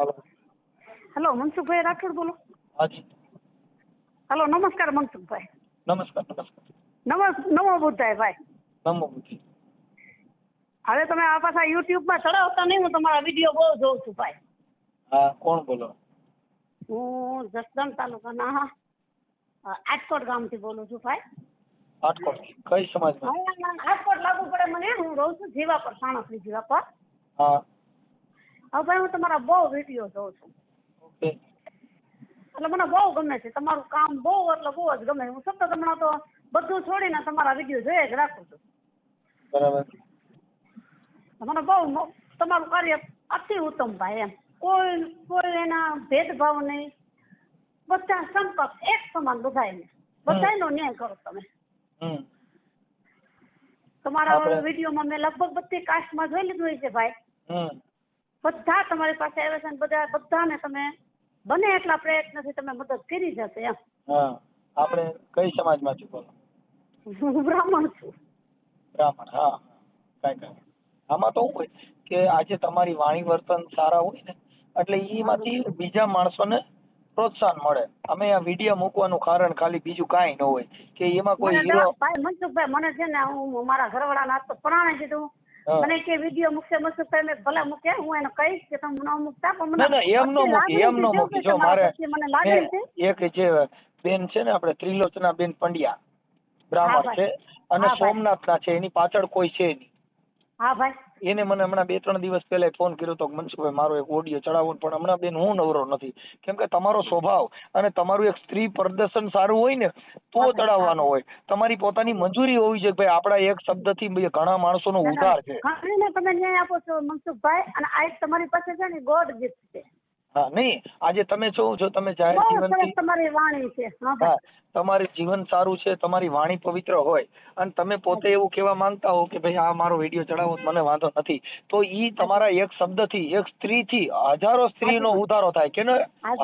હાલો. મનસુખભાઈ રાઠોડ બોલો. હાજી. હેલો નમસ્કાર મનસુખભાઈ. નમસ્કાર નમસ્કાર. નમો નમો બુદ્ધાય ભાઈ. નમો બુદ્ધાય. હવે તમે આ પાછા યુટ્યુબમાં ચડાવતા નહીં હું તમારા વીડિયો બહુ જોઉં છું ભાઈ. હા કોણ બોલો? હું જસદણ તાલુકાના આટકોટ ગામથી બોલું છું ભાઈ. આટકોટ. કઈ સમાજમાં? આટકોટ લાગુ પડે મને હું રહું છું જીવા પર સાણસની જીવા પર હા. હવે ભાઈ હું તમારા બહુ વીડિયો જોઉં છું. એટલે મને બહુ ગમે છે. તમારું કામ બહુ એટલે બહુ જ ગમે. હું સતત હમણાં તો બધું છોડીને તમારા વીડિયો જોઈ જ રાખું છું. બરાબર. મને બહુ તમારું કાર્ય અતિ ઉત્તમ ભાઈ એમ. કોઈ કોઈ એના ભેદભાવ નહીં. બધા સંપર્ક એક સમાન બધાયને બધાનો ન્યાય કરો તમે. તમારા વિડીયોમાં મેં લગભગ બધી કાસ્ટમાં જોઈ લીધું હોય છે ભાઈ. બધા તમારી પાસે આવ્યા છે બધા બધાને તમે બને એટલા પ્રયત્નથી તમે મદદ કરી જશે એમ. હા આપણે કઈ સમાજમાંથી બોલો? હું બ્રાહ્મણ છું. બ્રાહ્મણ હા કઈ કઈ આમાં તો હોય કે આજે તમારી વાણી વર્તન સારા હોય ને એટલે એમાંથી બીજા માણસોને પ્રોત્સાહન મળે. અમે આ વીડિયો મૂકવાનું કારણ ખાલી બીજું કાંઈ ન હોય. કે એમાં કોઈ હીરો ભાઈ મનસુખભાઈ મને છે ને હું મારા ઘરવાળાના પ્રાણે હા. મને કે વીડિયો મૂકશે મનસુખભાઈ મેં ભલા મૂકે? હું એને કહીશ કે તમે ન મૂકતા પણ મને ના ના એમ નો મૂકી એમ નો મૂકી. જો મારે મને લાગે છે? એક જે બેન છે ને આપણે ત્રિલોચના બેન પંડ્યા બ્રાહ્મણ છે અને સોમનાથ ના છે એની પાછળ કોઈ છે નહીં. હા ભાઈ. એને મને હમણાં બે ત્રણ દિવસ પહેલા ફોન કર્યો તો મનસુખભાઈ મારો એક ઓડિયો ચડાવો પણ હમણાં બેન હું નવરો નથી. કેમ કે તમારો સ્વભાવ અને તમારું એક સ્ત્રી પ્રદર્શન સારું હોય ને તો ચડાવવાનો હોય. તમારી પોતાની મંજૂરી હોવી જોઈએ ભાઈ આપણા એક શબ્દથી ઘણા માણસોનો ઉધાર છે. તમે ન્યાય આપો છો મનસુખભાઈ અને આ એક તમારી પાસે છે ને ગોડ ગિફ્ટ છે. હા નહીં આજે તમે છો જો તમે જાહેર જીવનથી તમારી વાણી છે. હા તમારું જીવન સારું છે તમારી વાણી પવિત્ર હોય. અને તમે પોતે એવું કહેવા માંગતા હો કે ભાઈ આ મારો વીડિયો ચડાવો મને વાંધો નથી. તો ઈ તમારા એક શબ્દથી એક સ્ત્રીથી હજારો સ્ત્રીનો ઉધારો થાય કે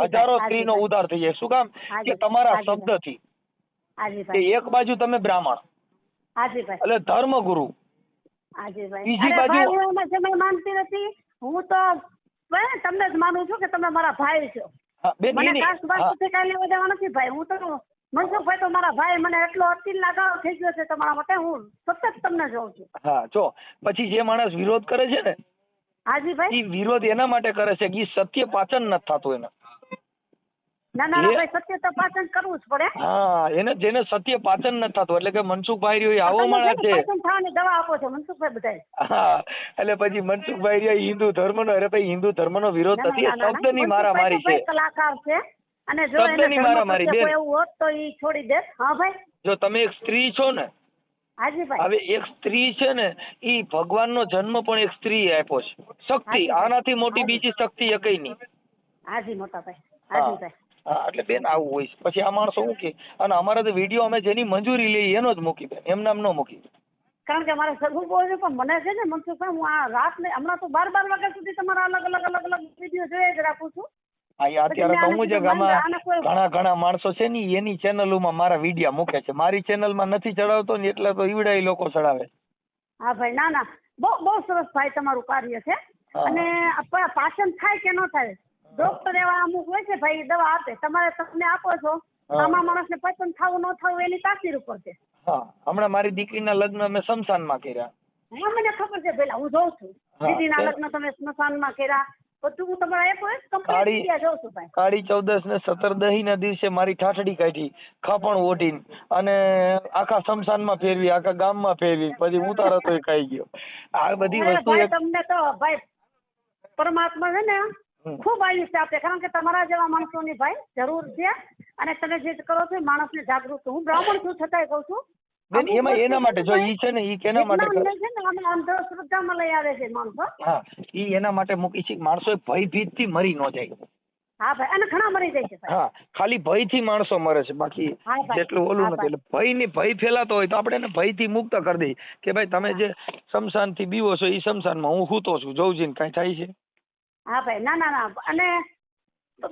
હજારો સ્ત્રીનો ઉધાર થઈ જાય. શું કામ? કે તમારા. શબ્દથી. કે એક બાજુ તમે બ્રાહ્મણ. એટલે ધર્મગુરુ. બીજી બાજુ- હું તો ભાઈ તમને જ માનું છું કે તમે મારા ભાઈ છો. મને હા, બાસ્ટથી કાંઈ લેવા દેવા નથી ભાઈ. હું તો મનસુખભાઈ તો મારા ભાઈ મને એટલો અતિલ લાગાવ થઈ ગયો છે તમારા માટે હું સતત તમને જોઉં છું. હા જો પછી જે માણસ વિરોધ કરે છે ને હાજી ભાઈ. વિરોધ એના માટે કરે છે કે સત્ય પાચન નથી થતું એને. હા એને જેને સત્ય પાચન નથી થતું એટલે કે મનસુખભાઈ રહ્યો આવો તમે માણસ છે છે. ને પાચન થવાની દવા આપો છો મનસુખભાઈ બધાય. હા એટલે પછી મનસુખભાઈ રહ્યા હિન્દુ ધર્મનો અરે ભાઈ હિન્દુ ધર્મનો વિરોધ નથી ના, ના, ના. શબ્દની છે મનસુખભાઈ તો ભાઈ કલાકાર છે. અને જો એને શબ્દની ધર્મ મારામારી, બેન. એવું હોત તો ઈ છોડી દે હા ભાઈ. જો તમે એક સ્ત્રી છો ને હવે એક સ્ત્રી છે ને ઈ ભગવાનનો જન્મ પણ એક સ્ત્રી આપ્યો છે. શક્તિ આનાથી મોટી બીજી શક્તિ એકઈ નહીં. હાજી મોટા ભાઈ. હાજી ભાઈ. હા એટલે બેન આવું હોય છે. પછી આ માણસો શું કે અને અમારે તો વીડિયો અમે જેની મંજૂરી લઈએ એનો જ મૂકી બેન એમ નામ ન મૂકી કારણ કે મારે સગું બોલે છે પણ મને છે ને મનસુખભાઈ હું આ રાત ને હમણાં તો બાર બાર વાગ્યા સુધી તમારા અલગ અલગ અલગ અલગ વીડિયો જોયા જ રાખું છું. એ અત્યારે તો હું પછી આમાં ઘણા ઘણા માણસો છે ને એની ચેનલોમાં મારા વિડીયા મૂકે છે. મારી ચેનલમાં નથી ચડાવતો ને એટલે તો ઈવડા લોકો ચડાવે. હા ભાઈ ના ના. બહુ બહુ સરસ ભાઈ તમારું કાર્ય છે. અને પાચન થાય કે ન થાય ડોક્ટર એવા અમુક હોય છે ભાઈ દવા આપે. તમારે તમે આપો છો. આમાં માણસને પસંદ થવું ન થવું એની તાસીર ઉપર છે. હા. હમણાં મારી દીકરીના લગ્ન અમે શમશાનમાં કર્યા. હા મને ખબર છે પેલા હું જોઉં છું. દીદીના લગ્ન તમે સ્મશાનમાં કર્યા. કાળી- ચૌદસ ને સત્તરદહી ના દિવસે મારી ઠાઠડી કાઢી ખાપણ ઓઢીને અને આખા શમશાનમાં ફેરવી આખા ગામમાં ફેરવી પછી હું તારા તો ખાઈ ગયો. આ બધી વસ્તુ તમને તો ભાઈ પરમાત્મા છે ને. ખૂબ આયુષ્ય આપે. કારણ કે તમારા જેવા માણસોની ભાઈ જરૂર છે અને તમે જે કરો છો એ માણસને જાગૃત હું બ્રાહ્મણ છું છતાંય કહું છું. બેન એમાં એના માટે જો ઈ છે ને ઈ કેના માટે છે ને આમાં અંધશ્રદ્ધામાં લઈ આવે છે માણસો. હા ઈ એના માટે મૂકી છે માણસો ભયભીતથી મરી ન જાય. હા ભાઈ અને ઘણા મરી જાય છે હા ખાલી ભયથી માણસો મરે છે. બાકી જેટલું ઓલું નથી એટલે ભયની ભય ફેલાતો હોય તો આપણે એને ભયથી મુક્ત કરી દઈએ. કે ભાઈ તમે જે શમશાનથી બીવો છો ઈ શમશાનમાં હું હૂતો છું. જોઉં છું કઈ થાય છે? હા ભાઈ ના ના ના. અને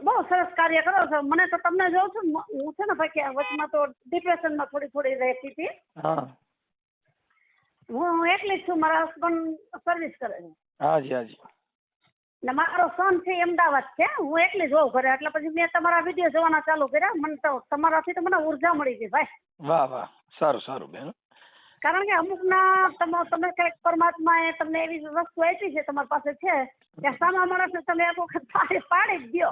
બહુ સરસ કાર્ય કરો છો. મને તો તમને જોઉં છું. હું છે ને ભાઈ કે વચમાં તો ડિપ્રેશનમાં થોડી થોડી રહેતી હતી. હું. એકલી જ છું. મારા હસબન્ડ સર્વિસ કરે છે. હાજી હાજી. ને મારો સન છે અમદાવાદ છે. હું એકલી જોઉં ઘરે. એટલે પછી મેં તમારા વીડિયો જોવાના ચાલુ કર્યા. મને તો તમારાથી તો મને ઊર્જા મળી ગઈ ભાઈ. વાહ વાહ. સારું સારું બેન. કારણ કે અમુકના તમે તમે કંઈક પરમાત્માએ તમને એવી વસ્તુ આપી છે તમારી પાસે છે કે સામા માણસને તમે એક વખત પાડી પાડી જ દો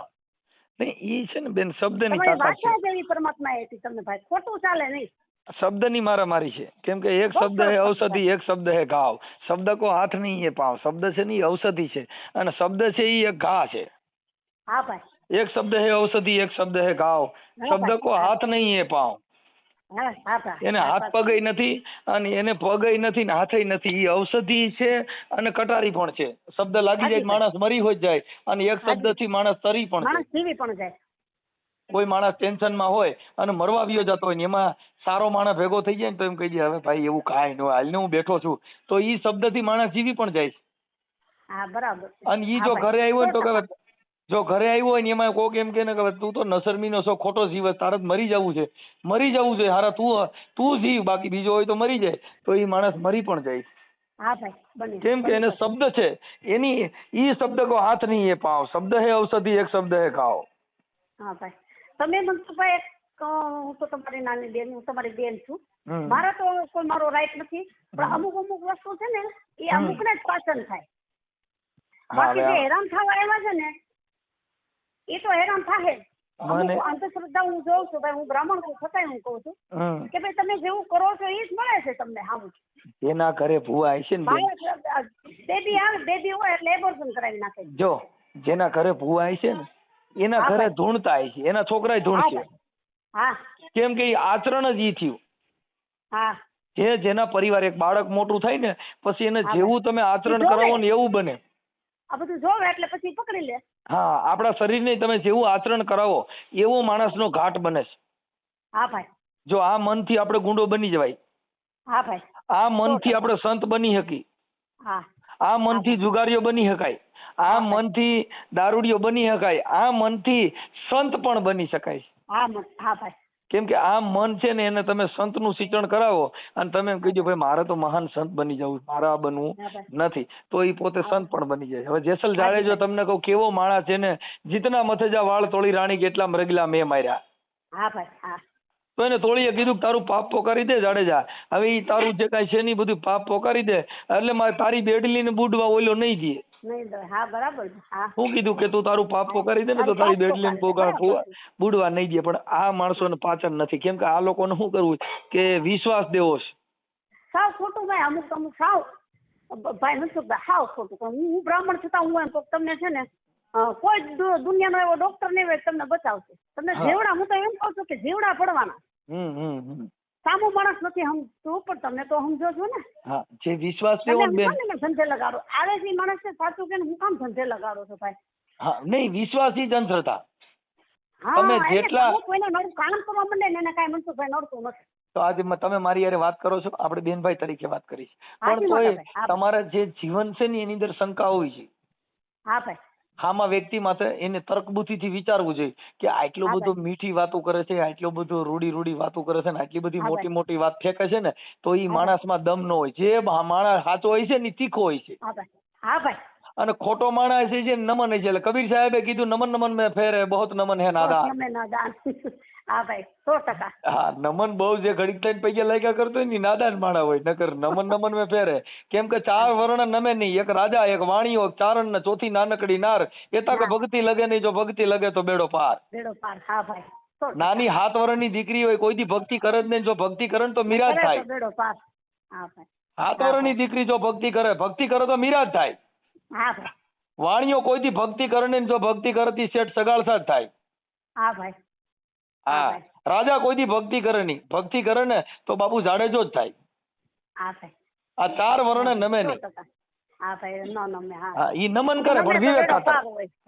નહીં ઈ છે ને બેન શબ્દની તમારી તાકાત છે. ભાષા જ એવી પરમાત્માએ આપી તમને ભાઈ. ખોટું ચાલે નહીં. શબ્દની મારામારી છે. કેમ કે એક શબ્દ હે ઔષધિ એક શબ્દ હે ઘાવ. શબ્દ કો હાથ નહીં એ પાવ. શબ્દ છે ને ઈ ઔષધિ છે. અને શબ્દ છે ઈ એક ઘા છે. હા ભાઈ. એક શબ્દ હે ઔષધિ એક શબ્દ હે ઘાવ. શબ્દ કો હાથ નહીં એ પાવ. હા હા ભાઈ એને હાથ પગય નથી અને એને પગય નથી ને હાથય નથી. એ ઔષધિ છે અને કટારી પણ છે. શબ્દ લાગી જાય માણસ મરી હોય જાય. અને એક શબ્દથી માણસ તરી પણ જાય. માણસ ટેન્શન કોઈ ટેન્શનમાં હોય અને મરવા વિયો જતો હોય ને એમાં સારો માણસ ભેગો થઈ જાય ને તો એમ કહી દે હવે ભાઈ એવું કાંઈ ન હોય. હાલને હું બેઠો છું. તો એ શબ્દથી માણસ જીવી પણ જાય છે. બરાબર અને ઈ જો. ઘરે આવ્યો ને તો. જો ઘરે આવ્યો હોય ને એમાં કોક એમ કે ને કે તું તો નસરમીનો છો ખોટો જીવ તારે મરી જવું છે. મરી જવું છે હારા તું તું જીવ બાકી બીજો હોય તો મરી જાય. તો એ માણસ મરી પણ જાય હા ભાઈ કેમ કે એને શબ્દ છે એની ઈ શબ્દ કો હાથ નહીં એ પાવ શબ્દ હે ઔષધિ એક શબ્દ હે ખાઓ. હા ભાઈ તમે મનસુખભાઈ હું તો તમારી નાની બેન હું તમારી બેન છું. મારા તો કોઈ મારો રાઈટ નથી પણ અમુક અમુક વસ્તુ છે ને એ અમુક ને જ પાચન થાય. બાકી જે હેરાન થવા એવા છે ને એ તો હેરાન થાય મને- અંધશ્રદ્ધા હું જોઉં છું ભાઈ હું બ્રાહ્મણ છું છતાંય હું કહું છું કે ભાઈ તમે જેવું કરો છો એ જ મળે છે તમને હામું. એના ઘરે ભૂવા હશે ને બેબી આવે બેબી હોય એટલે એબોર્શન કરાવી નાખે. જો જેના ઘરે ભૂવા હશે ને એના ઘરે ધૂણ ધૂણતા હશે એના છોકરા ધૂણશે. હા કેમ કે આચરણ જ ઈ થયું. હા. જે જેના પરિવાર એક બાળક મોટું થાય ને પછી એને જેવું તમે આચરણ કરાવો ને એવું બને. આ બધું જોવે એટલે પછી પકડી લે. હા આપણા શરીરને તમે જેવું આચરણ કરાવો એવો માણસનો ઘાટ બને છે. હા ભાઈ. જો આ મનથી આપણે ગુંડો બની જવાય. હા ભાઈ. આ મનથી આપણે સંત બની શકી હા. આ મનથી જુગારીઓ બની શકાય. આ મનથી દારૂડિયો બની શકાય. આ મનથી સંત પણ બની શકાય હા હા ભાઈ. કેમ કે આ મન છે ને એને તમે સંતનું સિંચણ કરાવો અને તમે એમ કહીજો ભાઈ મારે તો મહાન સંત બની જવું મારે બનવું નથી. તો એ પોતે સંત પણ બની જાય. હવે જેસલ જાડેજો તમને કહું કેવો માણસ છે ને જીતના મથેજા વાળ તોળી રાણી કેટલા મરગલા મેં માર્યા. તો એને તોળીએ કીધું તારું પાપ પોકારી દે જાડેજા. હવે એ તારું જે કાંઈ છે નહીં બધું પાપ પોકારી દે. એટલે મારે તારી બેડલીને બુડવા ઓલો નહીં દે. નહીં દે. હા બરાબર છે. હા. હું કીધું કે તું તારું પાપ કરી દે ને તો તારી પોકાર બરાબર. બુડવા નહીં દે પણ આ માણસોને પાચન નથી. કેમ કે આ લોકોને શું કરવું? કે વિશ્વાસ દેવો છે. સાવ ખોટું ભાઈ અમુક અમુક સાવ. ભાઈ મનસુખભાઈ સાવ ખોટું. પણ હું બ્રાહ્મણ છતાં હું એમ તમને છે ને કોઈ દુનિયાનો એવો ડોક્ટર નહીં હોય તમને બચાવશે. તમને જેવડા જીવડા હું તો એમ કહું છું કે જેવડા પડવાના. હમ હમ હમ. સામો માણસ નથી સમજતું પણ તમે તો સમજો છો ને. હા જે વિશ્વાસ બેન. ધંધે લગાડો? આવે છે માણસ ને સાચું કે હું કામ ધંધે લગાડો છો ભાઈ? હા નહીં વિશ્વાસી જ તમે જેટલા- કોઈને નડું કામ કરવા માંડે ને એને કાંઈ મનસુખભાઈ નડતું નથી. તો આજે તમે મારી યારે વાત કરો છો આપણે બેનભાઈ તરીકે વાત કરી છે. પણ તોય તમારા જે જીવન છે ને એની અંદર શંકા હોય છે. હા ભાઈ. હામાં વ્યક્તિ માથે એને તર્ક બુદ્ધિથી વિચારવું જોઈએ કે આટલું બધું મીઠી વાતો કરે છે આટલો બધો રૂડી રૂડી વાતો કરે છે ને આટલી બધી મોટી મોટી વાત ફેંકે છે ને તો ઈ માણસ માણસમાં દમ ન હોય. જે માણસ સાચો હોય છે ને તીખો હોય છે. હા ભાઈ. અને ખોટો માણસ છે જે નમન હોય છે. એટલે કબીર સાહેબે કીધું નમન નમન મેં ફેરે બહોત નમન હે નાદા. તમે ના દાન હા ભાઈ સો ટકા. હા નમન બહુ જે ઘડીક થઈને પૈયા લાગ્યા કરતો હોય ને ઈ નાદાન માણા હોય. નકર નમન નમન મેં ફેરે. કેમ કે ચાર વર્ણ નમે નહીં. એક રાજા એક વાણીઓ એક ચારણ ને ચોથી નાનકડી નાર. એ તાકે હા. ભક્તિ લગે નહીં. જો ભક્તિ લગે તો બેડો પાર. બેડો પાર. હા ભાઈ સો ટકા. નાની હાથ વર્ષની દીકરી હોય કોઈ દી ભક્તિ કરે જ નહીં. જો ભક્તિ કરે ને તો મીરા જ કરે થાય. તો બેડો પાર. હા ભાઈ. હાથ વર્ષની દીકરી જો ભક્તિ કરે ભક્તિ કરે તો મીરા જ થાય. હા ભાઈ. વાણીઓ કોઈ દી ભક્તિ કરે નહીં ને જો ભક્તિ કરતી શેઠ સગાળસા જ થાય. હા ભાઈ. હા રાજા કોઈ દી ભક્તિ કરે નહીં. ભક્તિ કરે ને તો બાપુ જાડેજો જ થાય. હા ભાઈ. આ ચાર વર્ણ નમે નહીં. હા ભાઈ નો નમે હા. હા ઈ નમન કરે પણ વિવેક ખાતર.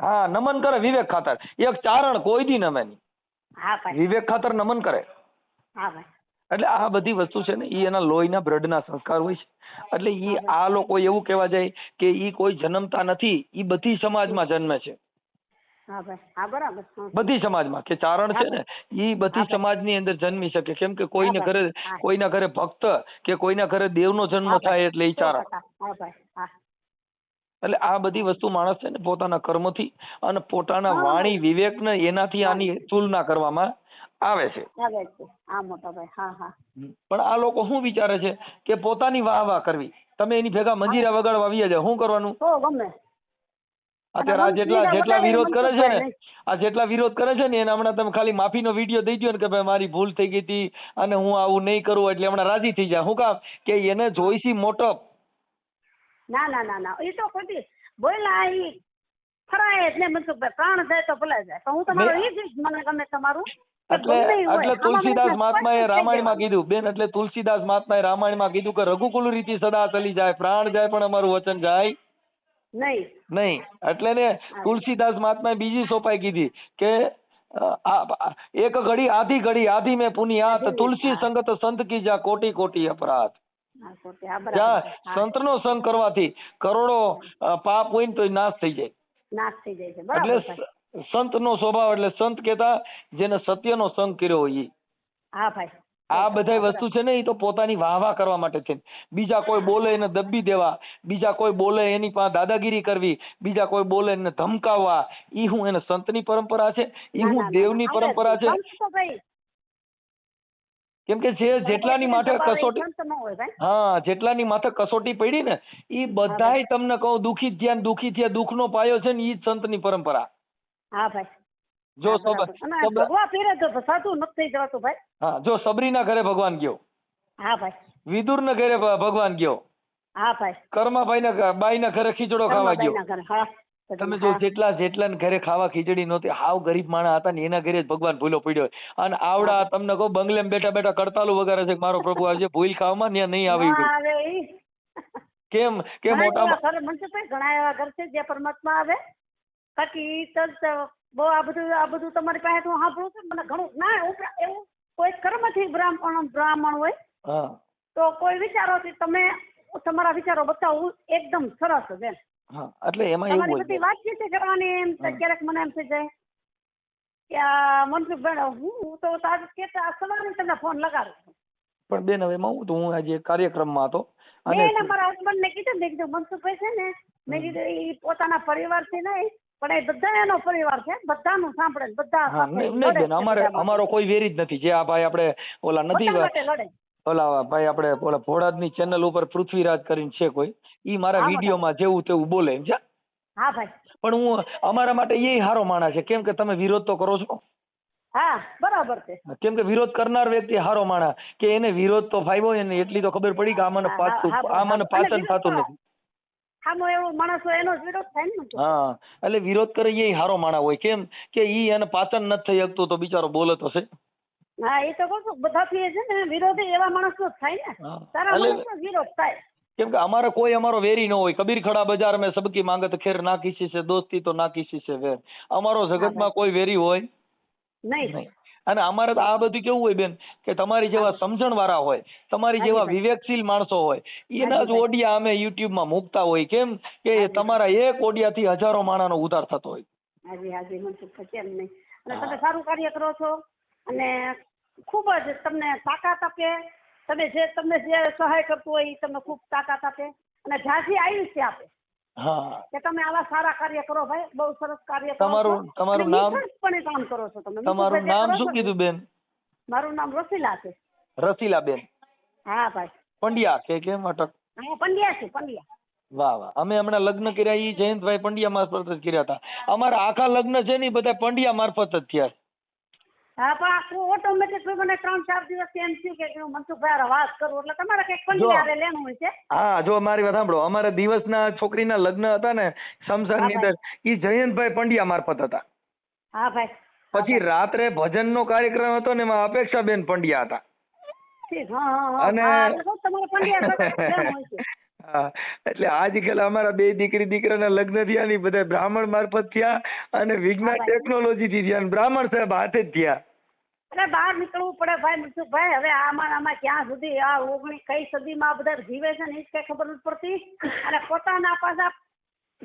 હા નમન કરે વિવેક ખાતર. એક ચારણ કોઈ દી નમે નહીં. હા ભાઈ. વિવેક ખાતર નમન કરે. હા ભાઈ. એટલે આ બધી વસ્તુ છે ને એ એના લોહીના બ્લડના સંસ્કાર હોય છે. એટલે એ આ લોકો એવું કહેવા જાય કે એ કોઈ જન્મતા નથી એ બધી સમાજમાં જન્મે છે. બધી સમાજમાં કે ચારણ છે ને એ બધી સમાજની અંદર જન્મી શકે. કેમ કે કોઈને ઘરે. કોઈના ઘરે ભક્ત કે કોઈના ઘરે દેવનો જન્મ થાય એટલે એ ચારણ. એટલે આ બધી વસ્તુ માણસ છે ને પોતાના કર્મથી અને પોતાના વાણી વાણી વિવેકને એનાથી આની તુલના કરવામાં આવે છે. આવે છે. હા મોટા હા હા. પણ આ લોકો શું વિચારે છે કે પોતાની વાહ વાહ કરવી. તમે એની ભેગા મંજીરા વગાડવા આવી જાય શું કરવાનું? ગમે. અત્યારે આ જેટલા જેટલા વિરોધ કરે છે ને. આ જેટલા વિરોધ કરે છે ને એને હમણાં તમે ખાલી માફીનો વીડિયો દઈ દો ને કે ભાઈ મારી ભૂલ થઈ ગઈ હતી અને હું આવું નહીં કરું એટલે હમણાં રાજી થઈ જાય હું કામ? કે એને જોઈશી મોટો ના ના ના ના. એ તો ખોટી. બોલ ઈ. ફરાય એટલે મનસુખભાઈ પ્રાણ જાય તો ભલે જાય. તો હું તમારો એ જ મને ગમે તમારું. એટલે. એટલે તુલસીદાસ મહાત્માએ રામાયણમાં કીધું બેન એટલે તુલસીદાસ મહાત્માએ રામાયણમાં કીધું કે રઘુકુલ રીતિ સદા ચલી જાય પ્રાણ જાય પણ અમારું વચન જાય નહીં. નહીં. એટલે ને તુલસીદાસ મહાત્માએ બીજી સોપાઈ કીધી કે એક ઘડી આધી ઘડી આધી મેં પુનિયાત તુલસી સંગત સંત કી જા કોટી કોટી અપરાધ. સંત નો હા, જ્યાં સંતનો સંગ કરવાથી કરોડો પાપ હોય ને તો નાશ થઈ જાય. નાશ થઈ જાય છે. બરાબર સંતનો સ્વભાવ એટલે સંત કેતા જેને સત્યનો સંગ કર્યો હોય હા ભાઈ. આ બધાય વસ્તુ છે ને એ તો પોતાની વાહ વાહ કરવા માટે છે. બીજા કોઈ બોલે એને દબી દેવા બીજા કોઈ બોલે એની પાસે દાદાગીરી કરવી બીજા કોઈ બોલે એને ધમકાવવા ઈ હું એને સંતની પરંપરા છે ઈ હું ના, દેવની પરંપરા છે. કેમ કે જે જેટલાની માથે કસોટી ન હા જેટલાની માથે કસોટી પડી ને એ બધાય તમને કહું દુખી થયા દુખી થયા દુઃખનો પાયો છે ને જ સંતની પરંપરા. હા ભાઈ. જો સાચું નથી જવાતું ભાઈ. હા જો સબરીના ઘરે ભગવાન ગયો. હા ભાઈ. વિદુરના ઘરે ભગવાન ગયો. હા ભાઈ. કર્માભાઈના બાઈના ઘરે ખીચડો ખાવા ગયો. હા. તમે જો જેટલા જેટલા ઘરે ખાવા ખીચડી નહોતી હાવ ગરીબ માણસ હતા ને એના ઘરે જ ભગવાન ભૂલો પડ્યો અને આવડા તમને કહું બંગલે બેઠા બેઠા કડતાલું વગાડે છે મારો પ્રભુ આજે ભૂલ ખાવામાં ને નહીં આવી. કેમ કે મોટા ઘણા એવા ઘર છે જ્યાં પરમાત્મા આવે. બાકી બહુ આ બધું આ બધું તમારી પાસે હું સાંભળું છું મને ઘણું ના એવું કોઈ કર્મથી બ્રાહ્મણ બ્રાહ્મણ હોય. હા. તો કોઈ વિચારોથી તમે તમારા વિચારો બતાવું એકદમ સરસ એમ હા એટલે એમાં એવું હોય બધી વાતચીત કરવાની એમ? તો ક્યારેક મને એમ થઈ જાય કે મનસુખભાઈ હું તો તાજ કેતા સવારે તમને ફોન લગાડું છું. પણ બેન હવે એમાં હું તો હું આજે કાર્યક્રમમાં હતો અને એને મારા હસબન્ડ ને કીધું મેં કીધું મનસુખભાઈ છે ને મેં કીધું એ પોતાના પરિવાર છે નહીં પણ એ બધા એનો પરિવાર છે બધાનું સાંભળે બધા નહીં બેન અમારે અમારો કોઈ વેરી જ નથી. જે આ ભાઈ આપણે ઓલા નથી ઓલા ભાઈ આપણે ઓલા ભોળાદની ચેનલ ઉપર પૃથ્વીરાજ કરીને છે કોઈ. ઈ મારા વિડીયોમાં જેવું તેવું બોલે એમ છે? હા ભાઈ. પણ હું અમારા માટે એ હારો માણસ છે. કેમ કે તમે વિરોધ તો કરો છો? હા બરાબર છે. કેમ કે વિરોધ કરનાર વ્યક્તિ હારો માણા કે એને વિરોધ તો ફાવ્યો એને એટલી તો ખબર પડી કે આ મને પાછું આ મને પાચન થતું નથી. હા એટલે વિરોધ કરે એ હારો માણા હોય. કેમ કે ઈ એને પાચન નથી થઈ શકતું તો બિચારો બોલે તો છે. હા એ તો કહું છું બધાથી છે ને વિરોધી એવા માણસો જ થાય ને. સારા માણસનો વિરોધ થાય. કેમ કે અમારે કોઈ અમારો વેરી ન હોય. કબીર ખડા બજાર મેં સબકી માંગત ખેર ના કિસી છે દોસ્તી તો ના કિસી છે વેર. અમારો જગતમાં કોઈ વેરી હોય? નહીં. અને અમારે તો આ બધું કેવું હોય બેન કે તમારી જેવા સમજણ વાળા હોય તમારી જેવા વિવેકશીલ માણસો હોય એના જ ઓડિયા અમે યુટ્યુબમાં મૂકતા હોય. કેમ કે તમારા એક ઓડિયાથી હજારો માણસનો ઉધાર થતો હોય. હાજી હાજી મનસુખભાઈ કેમ નહીં. અને તમે સારું કાર્ય કરો છો. અને ખૂબ જ તમને તાકાત આપે. તમે જે તમને જે સહાય કરતું હોય એ તમને ખૂબ તાકાત આપે. અને ઝાઝી આયુષ્ય આપે. કે તમે આવા સારા કાર્ય કરો ભાઈ બહુ સરસ કાર્ય કરો તમારું- તમારું નામ? પણ કામ કરો છો તમે. તમારું નામ શું કીધું બેન? મારું નામ રસીલા છે. રસીલાબેન. હા ભાઈ. પંડ્યા કે કેમ અટક? હા પંડ્યા છે પંડ્યા. વાહ વાહ. અમે હમણાં લગ્ન કર્યા એ જયંતભાઈ પંડ્યા મારફત જ કર્યા હતા. અમારા આખા લગ્ન છે ને બધા પંડ્યા મારફત જ થયા. હા પણ આખું ઓટોમેટિક મને ત્રણ ચાર દિવસ એમ થયું કે હું મનસુખભાઈ વાત કરું એટલે તમારે કંઈક જો. લેવું છે? હા જો મારી વાત સાંભળો. અમારે દિવસના છોકરીના લગ્ન હતા ને શમશાનની અંદર ઈ જયંતભાઈ પંડ્યા મારફત હતા. હા ભાઈ. પછી રાત્રે ભજનનો કાર્યક્રમ હતો ને એમાં અપેક્ષાબેન પંડ્યા હતા. અને હા, એટલે આજકાલ અમારા બે દીકરી દીકરાના લગ્ન થયા ને બધા બ્રાહ્મણ મારફત થયા અને વિજ્ઞાન ટેકનોલોજી થી થયા અને બ્રાહ્મણ સાહેબ હાથે જ થયા. અરે બહાર નીકળવું પડે ભાઈ મનસુખભાઈ હવે આમાં આમાં ક્યાં સુધી આ ઓગણી કઈ સદીમાં આ બધા જીવે છે ને એ કઈ ખબર નથી પડતી. અને પોતાના પાછા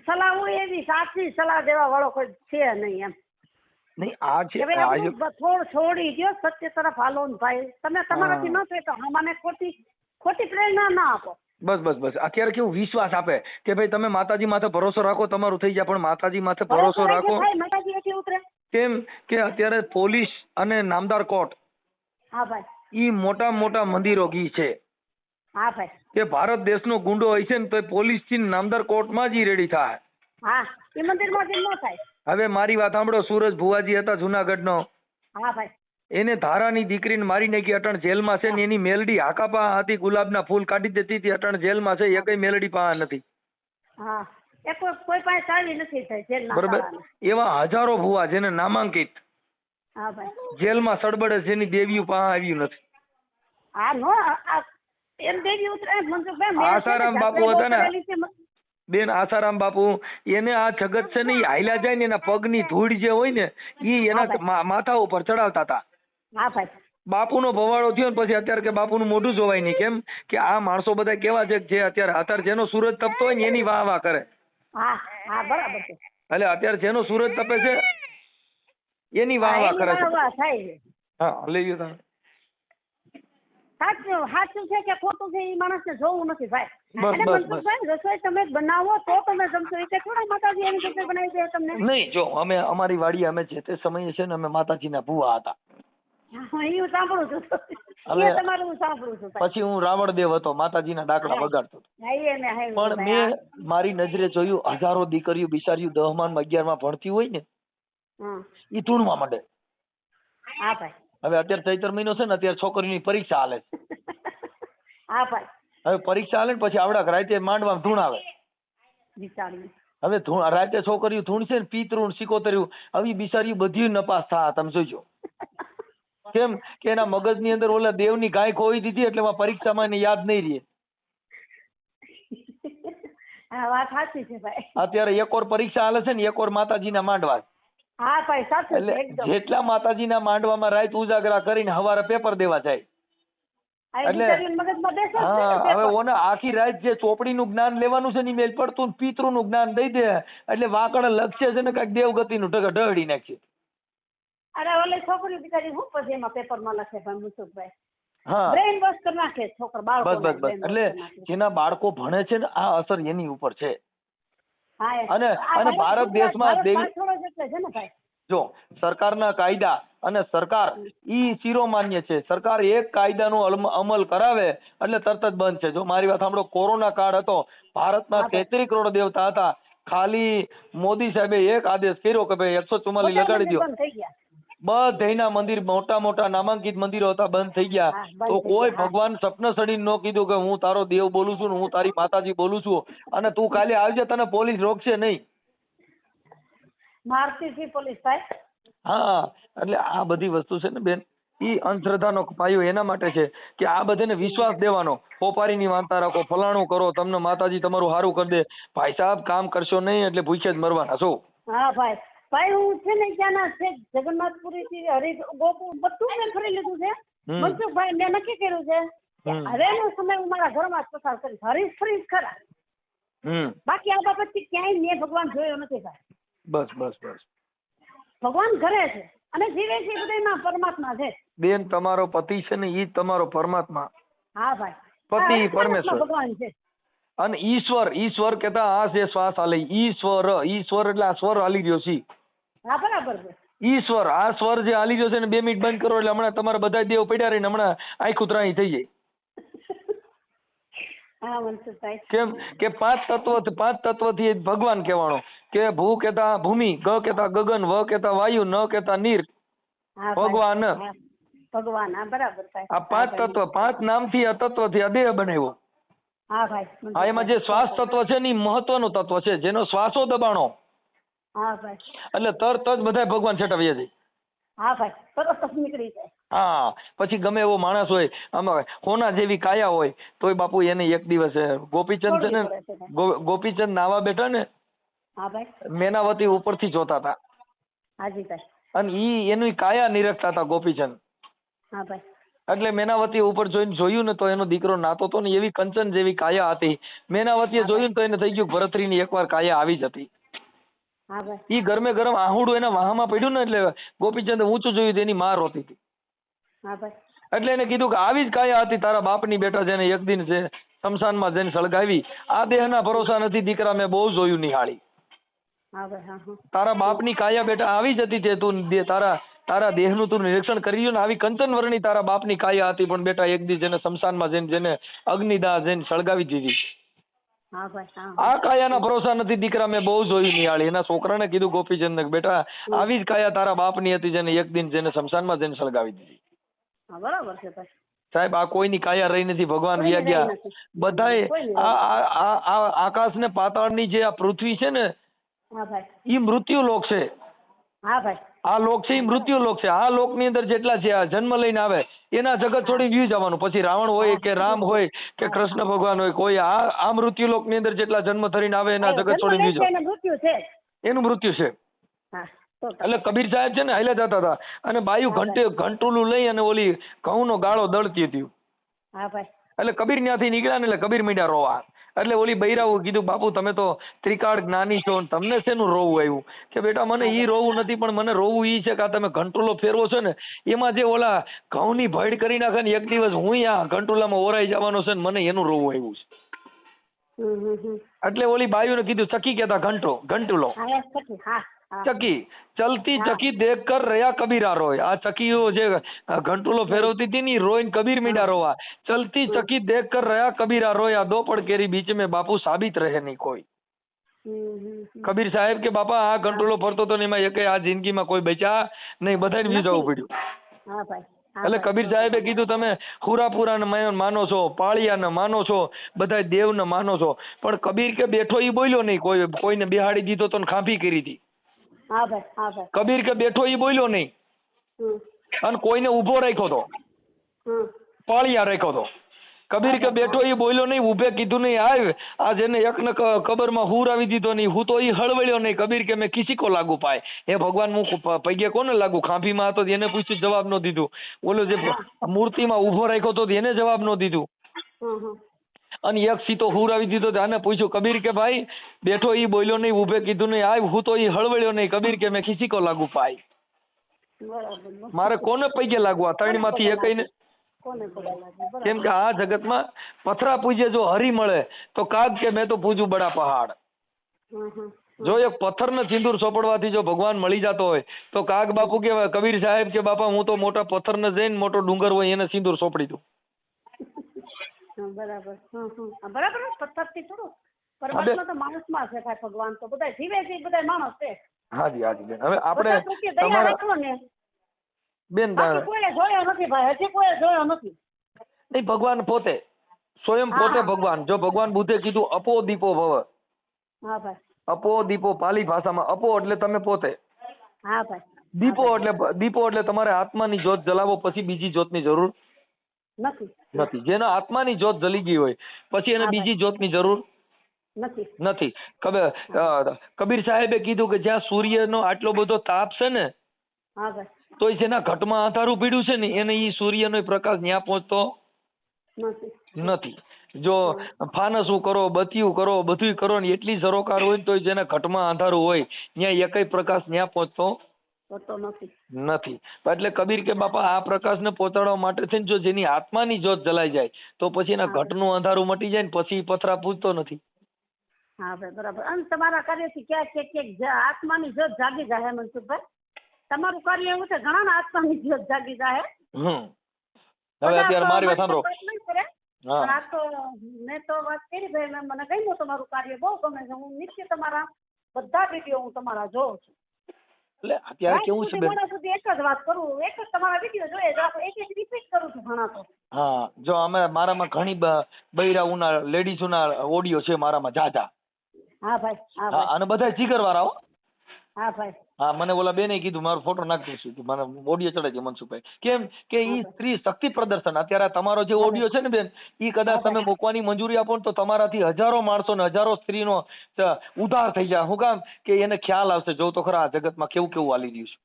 સલાહ હોય એવી સાચી સલાહ દેવા વાળો કોઈ છે નહીં એમ. નહીં આ છે થોડ છોડી ગયો સત્ય તરફ હાલો ભાઈ. તમે તમારાથી ન થાય તો મને ખોટી ખોટી પ્રેરણા ના આપો. બસ બસ બસ. અત્યારે કેવું વિશ્વાસ આપે કે ભાઈ તમે માતાજી માથે ભરોસો રાખો તમારું થઈ જાય પણ માતાજી માથે ભરોસો રાખો કેમ કે અત્યારે પોલીસ અને નામદાર કોર્ટ ઈ મોટા મોટા મંદિરો ગી છે. કે ભારત દેશનો ગુંડો હોય છે ને તો પોલીસથી નામદાર કોર્ટમાં જ ઈ રેડી થાય. ન હવે મારી વાત સાંભળો સુરજ ભુવાજી હતા જુનાગઢનો. હા ભાઈ. એને ધારાની દીકરીને મારી નાખી અટણ જેલમાં છે ને એની મેલડી હાકાપા હતી ગુલાબના ફૂલ કાઢી દેતી હતી અટણ જેલમાં છે એકય મેલડી પા નથી. હા એ કોઈ કોઈ પાસે ચાલી નથી થઈ જેલના બરોબર? એવા હજારો ભુવા જેને નામાંકિત. હા ભાઈ. જેલમાં સડબડે જેની દેવીઓ પા આવ્યું નથી. હા નો એમ દેવી ઉતરે મનસુખભાઈ મેં છે ને આસારામ બાપુ હતા ને? બેન આસારામ બાપુ એને આ જગત છે ને એ હાલ્યા જાય ને એના પગની ધૂળ જે હોય ને એ એના માથા ઉપર ચડાવતા હતા. હા ભાઈ. બાપુનો ભવાડો થયો ને પછી અત્યારે કે બાપુનું મોઢું જોવાય નહીં કેમ કે આ માણસો બધા કેવા છે જે અત્યારે અત્યારે જેનો સૂરજ તપતો હોય ને એની વાહ વાહ કરે. હા હા બરાબર છે. એટલે અત્યારે જેનો સૂરજ તપે છે એની વાહ વાહ કરે છે. હા લઈ ગયો તમે. સાચું સાચું છે કે ખોટું છે એ માણસને જોવું નથી ભાઈ. અને મનસુખભાઈ રસોઈ તમે બનાવો તો તમે જમશો. એ કે થોડા માતાજી એની રસોઈ બનાવી દે તમને. નહીં જો અમે અમારી વાડી અમે જે તે સમયે છે ને અમે માતાજીના ભુવા હતા. હા, સાંભળું છું. હવે- તમારું હું સાંભળું છું પછી હું રાવણદેવ હતો માતાજીના ડાકડા મેં પણ મેં મારી નજરે જોયું હજારો દીકરીઓ બિચારીઓ દહમાન અગિયારમાં ભણતી હોય ને એ ધૂણવા માંડે. હા ભાઈ. હવે અત્યારે ચૈતર મહિનો છે ને અત્યારે છોકરીની પરીક્ષા હાલે છે. હા ભાઈ. હવે પરીક્ષા હાલે ને પછી આવડા રાતે માંડવા ધૂણ આવે. હવે ધૂણ રાતે છોકરીઓ ધૂણશે ને પિતૃણ સિકોતર્યું આવી ઈ બધી નપાસ થા તમે જોજો. કેમ કે એના મગજની અંદર ઓલા દેવની ગાય ખોઈ દીધી એટલે એમાં પરીક્ષામાં એને યાદ નહીં રહે. હા વાત સાચી છે ભાઈ. અત્યારે એક ઓર પરીક્ષા હાલે છે ને એક ઓર માતાજીના માંડવા. હા ભાઈ સાચું એટલે જેટલા માતાજીના માંડવામાં રાત ઉજાગરા કરીને હવારે પેપર દેવા જાય. એટલે- ને હા હવે ઓને આખી રાત જે ચોપડીનું જ્ઞાન લેવાનું છે ને મેલ પડતું પિતૃ પિતૃનું જ્ઞાન દઈ દે. એટલે વાકડ લક્ષ્ય છે ને કાંઈક દેવગતિનું ઢગ ઢળી નાખશે. અરે ઓલે છોકરી બિચારી હું પછી એમાં પેપરમાં લખે ભાઈ મુસુકભાઈ હા. બ્રેન વોશ કરી નાખે છોકરા બાળકો બસ બસ એટલે જેના બાળકો ભણે છે ને આ અસર એની ઉપર છે. અને- અને ભારત દેશમાં દેવી- જો સરકારના કાયદા અને સરકાર ઈ શિરોમાન્ય છે. સરકાર એક કાયદાનો અમલ કરાવે એટલે તરત જ બંધ છે. જો મારી વાત સાંભળો કોરોના કાળ હતો. ભારતમાં તેત્રી કરોડ દેવતા હતા. ખાલી મોદી સાહેબે એક આદેશ કર્યો કે ભાઈ એકસો ચુમ્માલીસ લગાડી દો બંધ થઈ ગયા બધાયના મંદિર મોટા મોટા નામાંકિત મંદિરો હતા બંધ થઈ ગયા. તો કોઈ ભગવાન સપને સડીને ન કીધું કે હું તારો દેવ બોલું છું ને હું તારી માતાજી બોલું છું. અને તું કાલે આવજે તને પોલીસ રોકશે નહીં. પોલીસ હા એટલે આ બધી વસ્તુ છે ને બેન ઈ અંધશ્રદ્ધાનો પાયો એના માટે છે કે આ બધાને વિશ્વાસ દેવાનો. પોપારીની માનતા રાખો ફલાણું કરો તમને માતાજી તમારું સારું કરી દે. ભાઈ સાહેબ કામ કરશો નહીં એટલે ભૂખે જ મરવાના છો. હા ભાઈ. ભાઈ હું છે ને ત્યાંના છે જગન્નાથપુરી થી હરી ગોકુળ બધું મેં ફરી લીધું છે. મનસુખભાઈ મેં નક્કી કર્યું છે. હવેનો સમય હું મારા ઘરમાં જ પસાર કરીશ. હરીશ ફરીશ ખરા. બાકી આ બાબતથી ક્યાંય મેં ભગવાન જોયો નથી ભાઈ. બસ બસ બસ. ભગવાન ઘરે છે અને જીવે છે બધામાં પરમાત્મા છે. બેન તમારો પતિ છે ને ઈ તમારો પરમાત્મા. હા ભાઈ. પતિ પરમેશ્વર. ભગવાન છે. અને ઈશ્વર ઈશ્વર કેતા આ છે શ્વાસ હાલે ઈશ્વર ઈશ્વર એટલે આ સ્વર હાલી રહ્યો છે. હા બરાબર છે. ઈશ્વર આ સ્વર જે હાલી જશે ને બે મિનિટ બંધ કરો એટલે હમણાં તમારા બધા દેવ પડ્યા રહીને હમણાં આંખ ઉતરાણી થઈ જાય. કેમ કે પાંચ તત્વ પાંચ તત્વથી ભગવાન કહેવાનો કે ભૂ કેતા ભૂમિ ગ કેતા ગગન વ કેતા વાયુ ન કેતા નીર. ભગવાન. ભગવાન. હા બરાબર આ પાંચ તત્વ પાંચ નામથી આ તત્વથી આ દેહ બનાવ્યો. હા ભાઈ. એમાં જે શ્વાસ તત્વ છે ને ઈ મહત્વનું તત્વ છે. જેનો શ્વાસો દબાણો. હા ભાઈ. એટલે તરત જ બધા ભગવાન છટાવી જાય હા ભાઈ. તરત જ નીકળી જાય. હા પછી ગમે એવો માણસ હોય આમાં કોના જેવી કાયા હોય તોય બાપુ એને એક દિવસ ગોપીચંદ છે ને ગોપીચંદ નાવા બેઠા ને મેનાવતી ઉપરથી જોતા હતા અને ઈ એની કાયા નિરખતા હતા ગોપીચંદ. એટલે મેનાવતી ઉપર જોઈને જોયું ને તો એનો દીકરો નાતો તો ને એવી કંચન જેવી કાયા હતી. મેનાવતીએ જોયું ને તો એને થઈ ગયું ભરતરીની એકવાર કાયા આવી જ હતી. ઈ ગરમે ગરમ આહુડું એના વાહમાં પડ્યું ને એટલે ગોપીચંદ ઊંચું જોયું તેની માં રોતી હતી. એટલે એને કીધું કે આવી જ કાયા હતી તારા બાપની બેટા જેને એક દિન છે શમશાનમાં જઈને સળગાવી. આ દેહના ભરોસા નથી દીકરા મેં બહુ જોયું નિહાળી. તારા બાપની કાયા બેટા આવી જ હતી તે તું તારા તારા દેહનું તું નિરીક્ષણ કરી ને. આવી કંચનવર્ણી તારા બાપની કાયા હતી પણ બેટા એક દી જેને શમશાનમાં જઈને જેને અગ્નિદાહ જઈને સળગાવી દીધી. આ કાયાના ભરોસા નથી દીકરા મેં બહુ જોયું નિહાળી. એના છોકરાને કીધું ગોપીચંદ બેટા આવી જ કાયા તારા બાપની હતી જેને એક દિન જેને શમશાનમાં જઈને સળગાવી દીધી. બરાબર છે સાહેબ આ કોઈની કાયા રહી નથી ભગવાન વ્યાગ્યા. વ્યા ગયા બધાએ આ આકાશ ને પાતાળની જે આ પૃથ્વી છે ને એ મૃત્યુ લોક છે. હા ભાઈ. આ લોક છે એ મૃત્યુ લોક છે. આ લોકની અંદર જેટલા છે આ જન્મ લઈને આવે એના જગત છોડી વ્યુ જવાનું. પછી રાવણ હોય કે રામ હોય કે કૃષ્ણ ભગવાન હોય કોઈ આ આ મૃત્યુ લોકની અંદર જેટલા જન્મ થઈને આવે એના જગત જન્મ છોડી લે વ્યુ જવાનું. મૃત્યુ છે એનું મૃત્યુ છે. એટલે કબીર સાહેબ છે ને હાલે જતા હતા. અને બાયુ ઘંટે ઘંટુલું લઈ અને ઓલી ઘઉંનો ગાળો દળતી હતી. હા ભાઈ. એટલે કબીર ત્યાંથી નીકળ્યા ને એટલે કબીર મીંડા રોવા. એટલે ઓલી બૈરાઓ કીધું બાપુ તમે તો ત્રિકાળ જ્ઞાની છો તમને શેનું રોવું આવ્યું? કે બેટા મને ઈ રોવું નથી પણ મને રોવું ઈ છે કે આ તમે ઘંટુલો ફેરવો છો ને એમાં જે ઓલા ઘઉંની ભેડ કરી નાખે ને એક દિવસ હું આ ઘંટુલામાં ઓરાઈ જવાનો છે ને મને એનું રોવું આવ્યું છે. એટલે ઓલી બાયુને કીધું ચકી કેતા ઘંટો ઘંટુલો. ચકી ચલતી હા. ચકી દેખ કર રહ્યા કબીરા રોય આ ચકીઓ જે અ, ઘંટુલો ફેરવતી હતી ને ઈ રોઈને કબીર મીંડા રોવા ચલતી ચકી દેખ કર રહ્યા કબીરા રોય આ દો પડ કેરી બીચ में બાપુ સાબિત રહે નહીં કોઈ હમ હમ હમ. કબીર સાહેબ કે બાપા આ ઘંટુલો ફરતો તો ને એમાં એકે આ જિંદગીમાં કોઈ બચ્યા નહીં બધાને વ્યુ જવું પડ્યું હા ભાઈ. હા એટલે ભાઈ. કબીર સાહેબે કીધું તમે હુરાપુરાને મ- માનો છો પાળિયાને માનો છો બધા દેવને માનો છો. પણ કબીર કે બેઠો ઈ બોલ્યો નહીં કોઈ કોઈને બેહાડી દીધો તો ને ખાંભી કરી હતી હા ભાઈ હા ભાઈ. કબીર કે બેઠો એ બોલ્યો નહીં. અને કોઈને ઊભો રાખ્યો તો. પાળિયા રાખ્યો તો. કબીર કે બેઠો એ બોલ્યો નહીં ઊભે કીધું નહીં આવ આ જેને એકને કબરમાં હુર આવી દીધો નહીં હું તો ઈ હળવળ્યો નહીં. કબીર કે મેં કિસી કો લાગુ પાય? હે ભગવાન હું પૈગે કોને લાગુ? ખાંભીમાં હતો એને પૂછ્યું જવાબ ન દીધું. ઓલો જે મૂર્તિમાં ઊભો રાખ્યો તો એને જવાબ ન દીધું. અને એક સીતો હુરાવી દીધો આને પૂછ્યું કબીર કે ભાઈ બેઠો ઈ બોલ્યો નહીં ઉભે કીધું નહીં આય હું તો ઈ હળવળ્યો નહીં કબીર કે મેં ખીસીકો લાગુ પાય. મારે કોને પૈકે લાગુ? આ ત્રણમાંથી એકઈને કેમ કે આ જગતમાં પથરા પૂજે જો હરી મળે તો કાગ કે મેં તો પૂજું બડા પહાડ. જો એક પથ્થરને સિંદૂર સોપડવાથી જો ભગવાન મળી જતો હોય તો કાગ બાપુ કે કબીર સાહેબ કે બાપા હું તો મોટા પથ્થરને જઈને મોટો ડુંગર હોય એને સિંદૂર સોપડી દઉં. બરાબર. હમ હા, બરાબર ને? પથ્થરથી થોડું? પરમાત્મા તો માણસમાં છે ભાઈ ભગવાન તો. બધા જીવે છે બધા માણસ છે. હાજી હાજી બેન. હવે આપણે દયા રાખો ને. બેન બાકી કોઈએ જોયો નથી ભાઈ. હજી કોઈએ જોયો નથી. નહીં ભગવાન પોતે. સ્વયં પોતે ભગવાન. જો ભગવાન બુદ્ધે કીધું અપો દીપો ભવ. હા ભાઈ. અપો દીપો પાલી ભાષામાં. અપો એટલે તમે પોતે. હા ભાઈ. દીપો એટલે દીપો એટલે તમારે આત્માની જ્યોત જલાવો પછી બીજી જ્યોતની જરૂર નથી. નથી. જેના આત્માની જોત જલી ગઈ હોય પછી એને બીજી જોતની જરૂર નથી. નથી. કબીર સાહેબે કીધું કે જ્યાં સૂર્યનો આટલો બધો તાપ છે ને તો જેના ઘટમાં અંધારું પીડ્યું છે ને એને એ સૂર્યનો પ્રકાશ ન્યા પહોંચતો નથી. જો ફાનસું કરો બતિયું કરો બધુંય કરો ને એટલી સરોકાર હોય ને તો જેના ઘટમાં અંધારું હોય ત્યાં એકય પ્રકાશ ન્યા પહોંચતો હોતો નથી. નથી. એટલે કબીર કે બાપા આ પ્રકાશને પહોંચાડવા માટે થઈને જો જેની આત્માની જોત જલાઈ જાય તો પછી એના. ઘટનું અંધારું મટી જાય ને પછી પથરા પૂજતો નથી. હા ભાઈ બરાબર. અને તમારા કાર્યથી ક્યાંક ક્યાંક ક્યાંક આત્માની જોત જાગી જાય મનસુખભાઈ? તમારું કાર્ય એવું છે ઘણા આત્માની જોત જાગી જાય હમ. હવે અત્યારે મારી વાત સાંભળો. હા. તો મેં તો વાત કરી ભાઈ મેં મને ગમ્યું તમારું કાર્ય બહુ ગમે છે. હું નિત્ય તમારા બધા વીડિયો હું તમારા જોઉં છું. એટલે અત્યારે કેવું છે બેન? સુધી એક જ વાત કરું. એક જ તમારા વીડિયો જોઈએ જ એક એક રિપીટ કરું છું ઘણા તો. હા જો અમે મારામાં ઘણી બૈરાઓના લેડીઝોના ઓડિયો છે મારામાં જાજા. હા ભાઈ હા હા અને બધા જીગર વાળા હો. હા ભાઈ. હા મને ઓલા બેને કીધું મારો ફોટો નાખી છું તું મને ઓડિયો ચડે છે મનસુખભાઈ. કેમ કે ઈ સ્ત્રી શક્તિ પ્રદર્શન. અત્યારે તમારો જે ઓડિયો છે ને બેન ઈ કદાચ તમે મૂકવાની મંજૂરી આપો ને તો તમારાથી હજારો માણસો ને હજારો સ્ત્રીનો ઉધાર થઈ જાય. હું કામ કે એને ખ્યાલ આવશે જો તો ખરા આ જગતમાં કેવું કેવું હાલી રહ્યું છે.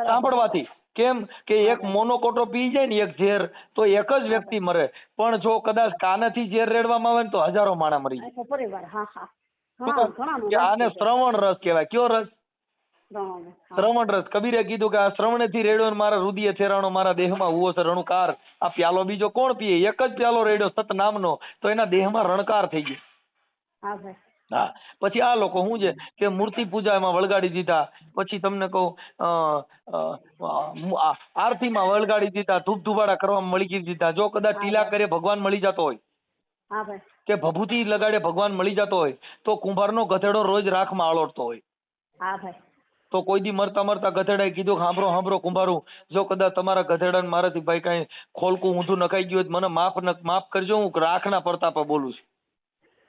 સાંભળવાથી. કેમ કે એક મોનોકોટો પી જાય ને એક ઝેર તો એક જ વ્યક્તિ મરે. પણ જો કદાચ કાનથી ઝેર રેડવામાં આવે ને તો હજારો માણા મરી જાય. કે આને શ્રવણ રસ કહેવાય. કયો રસ? શ્રવણ રસ. કબીરે કીધું કે આ શ્રવણેથી રેડ્યો ને મારા રુદિય છેરાણો મારા દેહમાં હુવો છે રણુકાર. આ પ્યાલો બીજો કોણ પીએ? એક જ પ્યાલો રેડ્યો સત નામનો. તો એના દેહમાં રણકાર થઈ ગયો. હા પછી આ લોકો શું છે? કે મૂર્તિ પૂજા એમાં વળગાડી દીધા. પછી તમને કહું આરતીમાં વળગાડી દીધા ધૂપ ધુબાડા કરવામાં મળી દીધા. જો કદાચ ટીલા કરે ભગવાન મળી જતો હોય. કે ભભૂતિ લગાડે ભગવાન મળી જતો હોય તો કુંભારનો ગધેડો રોજ રાખમાં આળોટતો હોય. હા ભાઈ. તો કોઈ દી મરતા મરતા ગધેડાએ કીધું હાંભળો હાંભળો કુંભારું જો કદાચ તમારા ગધેડાને મારાથી ભાઈ કાંઈ ખોલકું ઊંધું નખાઈ ગયું હોય મને માફ ન માફ કરજો હું રાખના પ્રતાપે બોલું છું.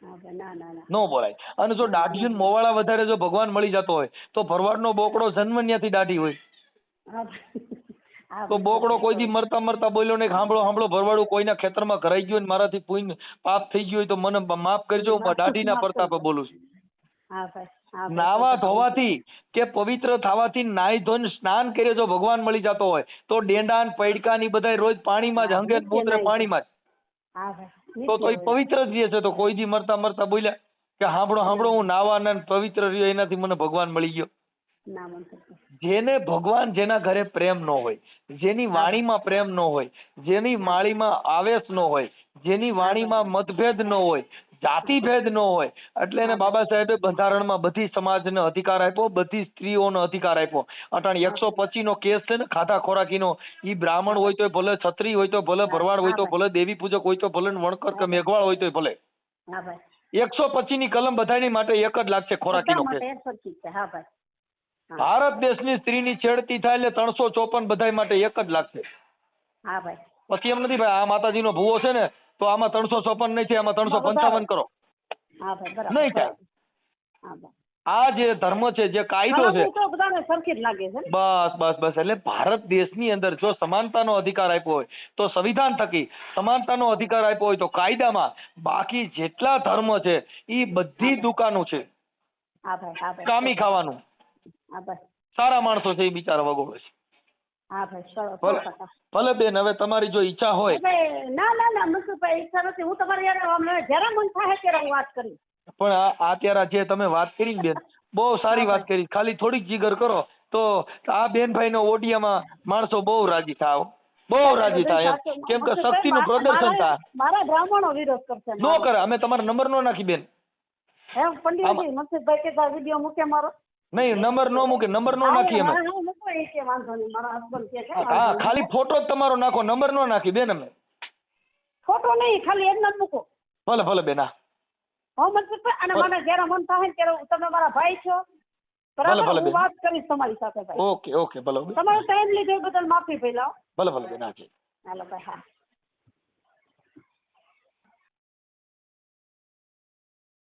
નો ના ના. ના બોલાય. અને જો દાઢી મોવાળા વધારે જો ભગવાન મળી જતો હોય તો ભરવાડનો બોકડો જન્મ ત્યાંથી દાઢી હોય. તો બોકડો કોઈ દી મરતા મરતા બોલ્યો ને હાંભળો હાંભળો ભરવાડું કોઈના ખેતરમાં ઘરાઈ ગયું ને મારાથી પુણ્ય પાપ થઈ ગયું હોય તો મને માફ કરજો હું દાઢીના પ્રતાપે બોલું છું. હા ભાઈ નાવા ધોવાથી કે પવિત્ર થવાથી નાઈ ધોઈને સ્નાન કરે જો ભગવાન મળી જતો હોય તો ડેંડા ને પૈડકા ની બધા રોજ પાણીમાં જ હંગે મૂતરે પાણીમાં જ. તો તો એ પવિત્ર જ છે તો કોઈ દી મરતા મરતા બોલ્યા કે હાંભળો હાંભળો હું નાવા ને પવિત્ર રહ્યો એનાથી મને ભગવાન મળી ગયો. ના. જેને ભગવાન જેના ઘરે પ્રેમ ન હોય જેની વાણીમાં પ્રેમ ન હોય જેની માળીમાં આવેશ ન હોય જેની વાણીમાં મતભેદ ન હોય જાતિભેદ ન હોય એટલે એને બાબા સાહેબે બંધારણમાં બધી સમાજને અધિકાર આપ્યો બધી સ્ત્રીઓનો અધિકાર આપ્યો. અટાણે એકસો પચીસ નો કેસ છે ને ખાધા ખોરાકીનો ઈ બ્રાહ્મણ હોય તો ભલે છત્રી હોય તો ભલે ભરવાડ હોય તો ભલે દેવી પૂજક હોય તો ભલે વણકર કે મેઘવાળ હોય તો ભલે. એકસો પચીસની કલમ બધાની માટે એક જ લાગશે ખોરાકીનો કેસ. ભારત દેશની સ્ત્રીની છેડતી થાય એટલે ત્રણસો ચોપન બધાય માટે એક જ લાગશે. હા ભાઈ. પછી એમ નથી ભાઈ આ માતાજીનો ભૂવો છે ને તો આમાં ત્રણસો ચોપન નહીં છે આમાં ત્રણસો પંચાવન કરો. નહીં થાય. આ જે ધર્મ છે જે કાયદો છે. બસ બસ બસ. એટલે ભારત દેશની અંદર જો સમાનતાનો અધિકાર આપ્યો હોય તો સંવિધાન થકી સમાનતાનો અધિકાર આપ્યો હોય તો કાયદામાં બાકી જેટલા ધર્મ છે એ બધી દુકાનો છે. કામી ખાવાનું. હા ભાઈ સારા માણસો છે એ બિચારા વગોળે છે. હા ભાઈ ભલે. બેન હવે તમારી જો ઈચ્છા હોય. ના ના ના મનસુખભાઈ ઈચ્છા નથી. હું તમારી યાર જ્યારે મન થાય ત્યારે હું વાત કરીશ. પણ આ અત્યારે જે તમે વાત કરી બેન બહુ સારી વાત કરી. ખાલી થોડીક જીગર કરો. તો આ બેનભાઈ નો ઓડિયામાં માણસો બહુ રાજી થાય હો. બહુ રાજી થાય કેમ કે શક્તિનું પ્રદર્શન થાય. મારા બ્રાહ્મણો વિરોધ કરશે. નો કરે અમે તમારો નંબર નો નાખી બેન. એમ પંડિતજી મનસુખભાઈ કે વીડિયો મૂકે મારો. નહીં નંબર નો મૂકે નંબર નો નાખી અમે હા. ખાલી ફોટો જ તમારો નાખો નંબર નો નાખી બેન અમે. ફોટો નહીં ખાલી એમ જ મૂકો. ભલે ભલે બેન હા. અને મને જ્યારે મન થાય ત્યારે તમે મારા ભાઈ છો. ભલે, ભલે, બેન. વાત કરીશ તમારી સાથે ભાઈ. ઓકે ઓકે ભલે. તમારો ટાઈમ લીધો બદલ માફી પહેલા ભલે ભલે બેન હાજી હાલો ભાઈ હા.